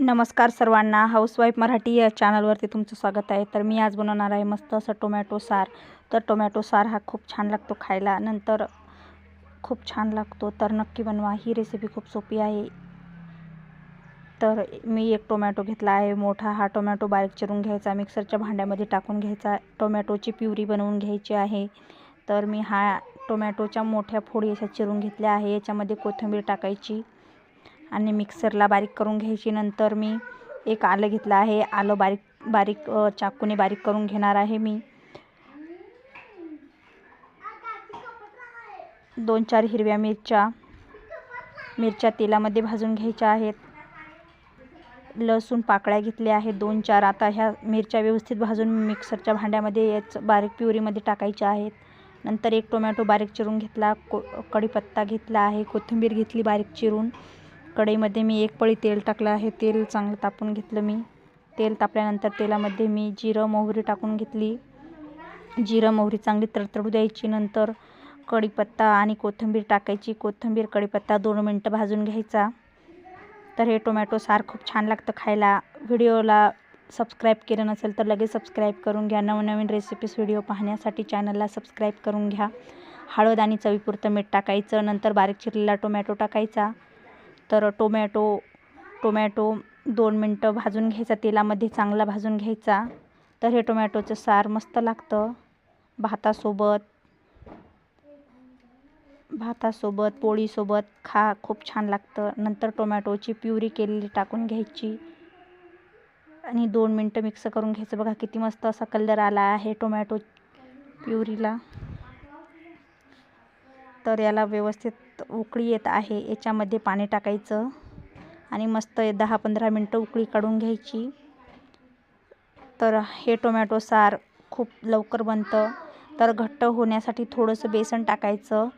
नमस्कार सर्वांना. हाऊसवाईफ मराठी या चॅनलवरती तुमचं स्वागत आहे. तर मी आज बनवणार आहे मस्त असं टोमॅटो सार. तर टोमॅटो सार हा खूप छान लागतो खायला. नंतर खूप छान लागतो. तर नक्की बनवा. ही रेसिपी खूप सोपी आहे. तर मी एक टोमॅटो घेतला आहे. मोठा हा टोमॅटो बारीक चिरून घ्यायचा. मिक्सरच्या भांड्यामध्ये टाकून घ्यायचा. टोमॅटोची प्युरी बनवून घ्यायची आहे. तर मी हा टोमॅटोच्या मोठ्या फोडी अशा चिरून घेतल्या आहे. याच्यामध्ये कोथिंबीर टाकायची. आणि मिक्सरला बारीक करून घ्यायची. नंतर मी एक आलं घेतलं आहे. आलं बारीक बारीक चाकूने बारीक करून घेणार आहे मी. दोन चार हिरव्या मिरच्या मिरच्या तेलामध्ये भाजून घ्यायच्या आहेत. लसूण पाकळ्या घेतल्या आहेत दोन चार. आता ह्या मिरच्या व्यवस्थित भाजून मिक्सरच्या भांड्यामध्ये याच बारीक प्युरीमध्ये टाकायच्या आहेत. नंतर एक टोमॅटो बारीक चिरून घेतला. को कढीपत्ता घेतला आहे. कोथिंबीर घेतली बारीक चिरून. कढईमध्ये मी एक पळी तेल टाकलं आहे. तेल चांगलं तापून घेतलं मी. तेल तापल्यानंतर तेलामध्ये मी जिरं मोहरी टाकून घेतली. जिरं मोहरी चांगली तडतडू द्यायची. नंतर कढीपत्ता आणि कोथिंबीर टाकायची. कोथिंबीर कढीपत्ता दोन मिनटं भाजून घ्यायचा. तर हे टोमॅटो सार खूप छान लागतं खायला. व्हिडिओला सबस्क्राईब केलं नसेल तर लगेच सबस्क्राईब करून घ्या. नवनवीन रेसिपीज व्हिडिओ पाहण्यासाठी चॅनलला सबस्क्राईब करून घ्या. हळद आणि चवीपुरतं मीठ टाकायचं. नंतर बारीक चिरलेला टोमॅटो टाकायचा. तर टोमॅटो टोमॅटो दोन मिनटं भाजून घ्यायचा तेलामध्ये चांगला भाजून घ्यायचा. तर हे टोमॅटोचं सार मस्त लागतं. भातासोबत भातासोबत पोळीसोबत खा खूप छान लागतं. नंतर टोमॅटोची प्युरी केलेली टाकून घ्यायची. आणि दोन मिनटं मिक्स करून घ्यायचं. बघा किती मस्त असा कलर आला आहे टोमॅटो प्युरीला. तर याला व्यवस्थित उकळी येत आहे. याच्यामध्ये पाणी टाकायचं आणि मस्त दहा पंधरा मिनटं उकळी काढून घ्यायची. तर हे टोमॅटो सार खूप लवकर बनतं. तर घट्ट होण्यासाठी थोडंसं बेसन टाकायचं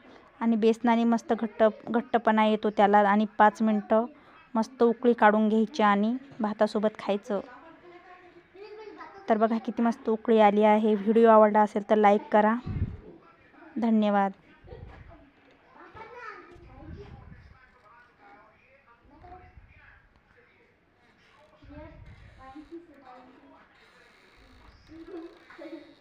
आणि बेसनाने मस्त घट्ट घट्टपणा येतो त्याला आणि पाच मिनटं मस्त उकळी काढून घ्यायची आणि भातासोबत खायचं. तर बघा किती मस्त उकळी आली आहे. व्हिडिओ आवडला असेल तर लाईक करा. धन्यवाद. Thank you.